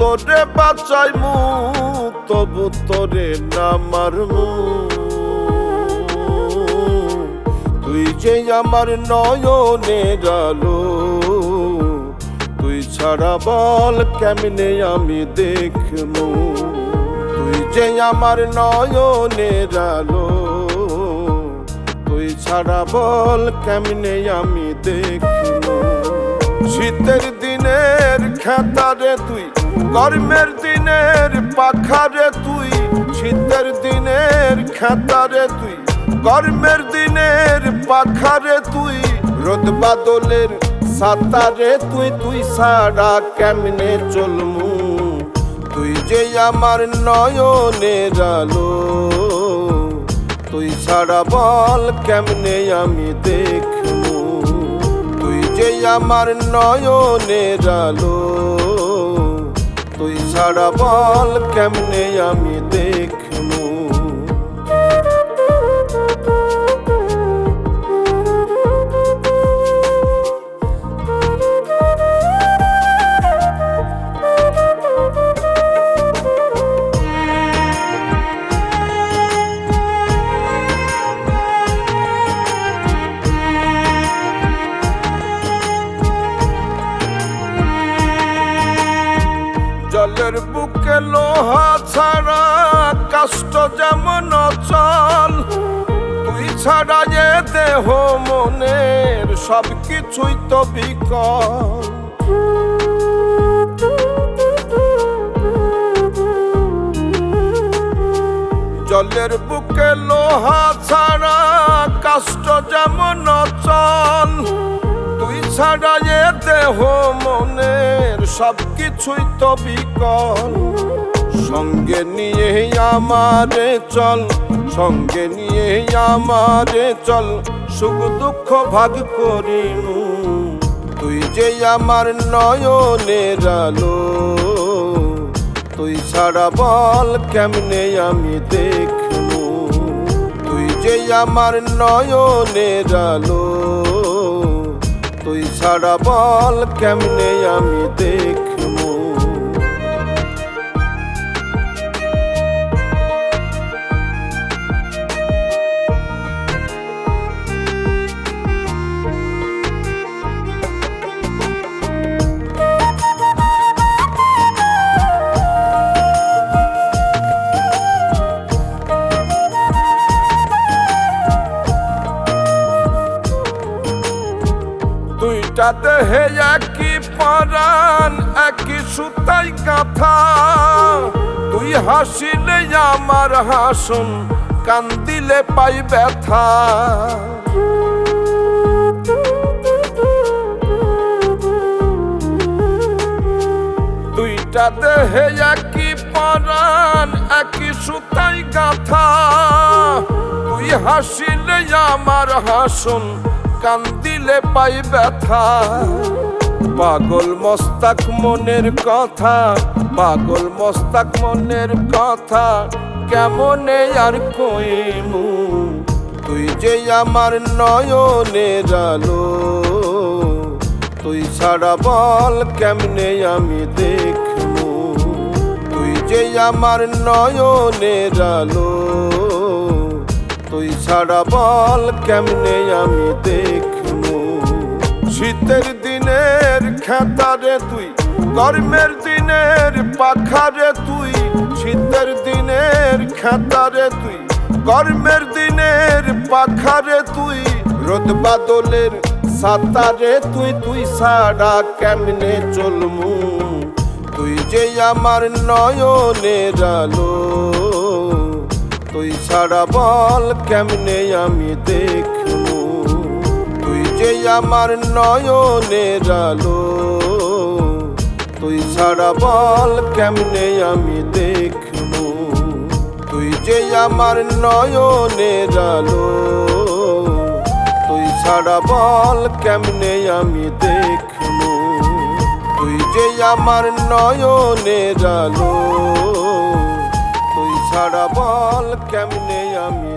তোরে বাঁচাই মু, তবু তোরে না মারমু। তুই যে আমার নয়নের আলো, তুই ছাড়া বল কেমনে আমি দেখমু? তুই যে আমার নয়নের আলো, তুই ছাড়া বল কেমনে আমি দেখমু? শীতের দিনের খেতারে তুই, গরমের দিনের পাখারে তুই, শীতের দিনের খেতারে তুই, গরমের দিনের পাখারে তুই, রোদ বাদলের সাতারে তুই তুই সারা কেমনে চলমু? তুই যে আমার নয়নের আলো, তুই ছাড়া বল কেমনে আমি দেখমু যে আমার নয়নের আলো তুই ছাড়া বল কেমনে আমি দেখমু লোহা ছাড়া কষ্ট যেমন চল। তুই ছাড়া যে দেহ মনের সব কিছুই তো বিকল। জলের বুকে লোহা ছাড়া কষ্ট যেমন চল। তুই ছাড়া এ দেহ মনের সব কিছুই তো বিকল। সঙ্গে নিয়ে আমারে চল, সঙ্গে নিয়ে আমারে চল, সুখ দুঃখ ভাগ করিনু তুই যে আমার নয়নের আলো, তুই ছাড়া বল কেমনে আমি দেখমু তুই যে আমার নয়নের আলো তুই ছাড়া বল কেমনে আমি দেখমু দুইটা দেহে একই পরাণ, একই সুতাই কাঁথা তুই হাসিলে আমার হাসন, কান্দিলে পাই ব্যথা। দুইটা দেহে একই পরাণ, একই সুতাই গাথা। তুই হাসিলে আমার হাসন কান্দিলে পাই ব্যথা। পাগল মস্তাক মনের কথা, পাগল মস্তাক মনের কথা, কেমনে আর কইমু? তুই যে আমার নয়নের আলো, তুই ছাড়া বল কেমনে আমি দেখমু? তুই যে আমার নয়নের আলো তুই ছাড়া বল কেমনে আমি দেখমু শীতের দিনের খেতারে তুই, গরমের দিনের পাখারে তুই, শীতের দিনের খেতারে তুই, গরমের দিনের পাখারে তুই, রোদ বাদলের সাতারে তুই তুই সারা কেমনে চলমু তুই যে আমার নয়নের আলো। তুই ছাড়া বল কেমনে আমি দেখমু তুই যে আমার নয়নের আলো, তুই ছাড়া বল কেমনে আমি দেখমু তুই যে আমার নয়নের আলো, তুই ছাড়া বল কেমনে আমি দেখমু তুই যে আমার নয়নের আলো ছাড়া বল কেমনে আমি